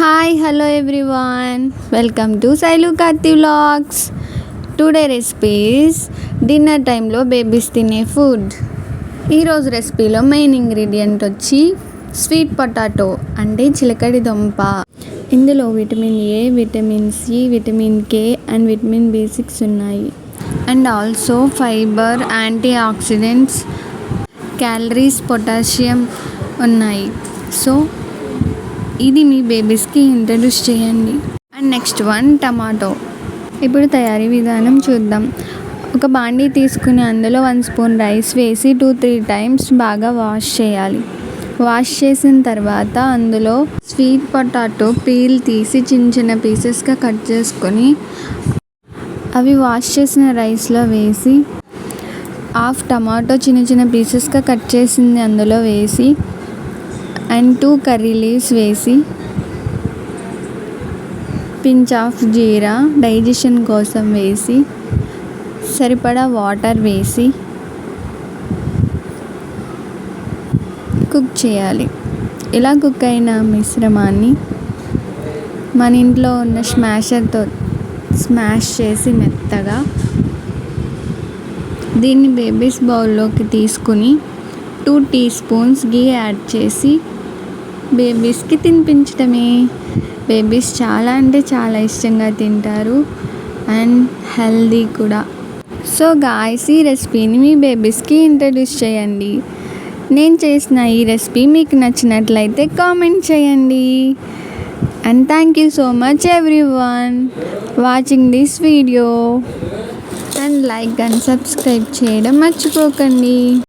Hi hello everyone welcome to Sailu Karthi vlogs today recipes dinner టైంలో babies తినే food ఈరోజు రెసిపీలో main ingredient వచ్చి స్వీట్ పొటాటో అంటే చిలకడి దుంప. ఇందులో vitamin A vitamin C vitamin K and vitamin B six ఉన్నాయి. And also fibre antioxidants calories potassium ఉన్నాయి. సో ఇది మీ బేబీస్కి ఇంట్రడ్యూస్ చేయండి. And next one tomato. ఇప్పుడు తయారీ విధానం చూద్దాం. ఒక బాండీ తీసుకుని అందులో వన్ స్పూన్ రైస్ వేసి టూ త్రీ టైమ్స్ బాగా వాష్ చేయాలి. వాష్ చేసిన తర్వాత అందులో స్వీట్ పొటాటో పీల్ తీసి చిన్న చిన్న పీసెస్గా కట్ చేసుకొని అవి వాష్ చేసిన రైస్లో వేసి హాఫ్ టమాటో చిన్న చిన్న పీసెస్గా కట్ చేసింది అందులో వేసి అండ్ టూ కర్రీ లీవ్స్ వేసి పించ్ ఆఫ్ జీరా డైజెషన్ కోసం వేసి సరిపడా వాటర్ వేసి కుక్ చేయాలి. ఇలా కుక్ అయిన మిశ్రమాన్ని? మన ఇంట్లో ఉన్న స్మాషర్తో స్మాష్ చేసి మెత్తగా దీన్ని బేబీస్ బౌల్లోకి తీసుకుని two teaspoons ghee add చేసి బేబీస్కి తినిపించడమే. బేబీస్ చాలా అంటే చాలా ఇష్టంగా తింటారు. అండ్ హెల్దీ కూడా. సో గాయస్ ఈ రెసిపీని మీ బేబీస్కి ఇంట్రడ్యూస్ చేయండి. నేను చేసిన ఈ రెసిపీ మీకు నచ్చినట్లయితే కామెంట్ చేయండి. And thank you so much everyone watching this video. And like and subscribe చేయడం మర్చిపోకండి.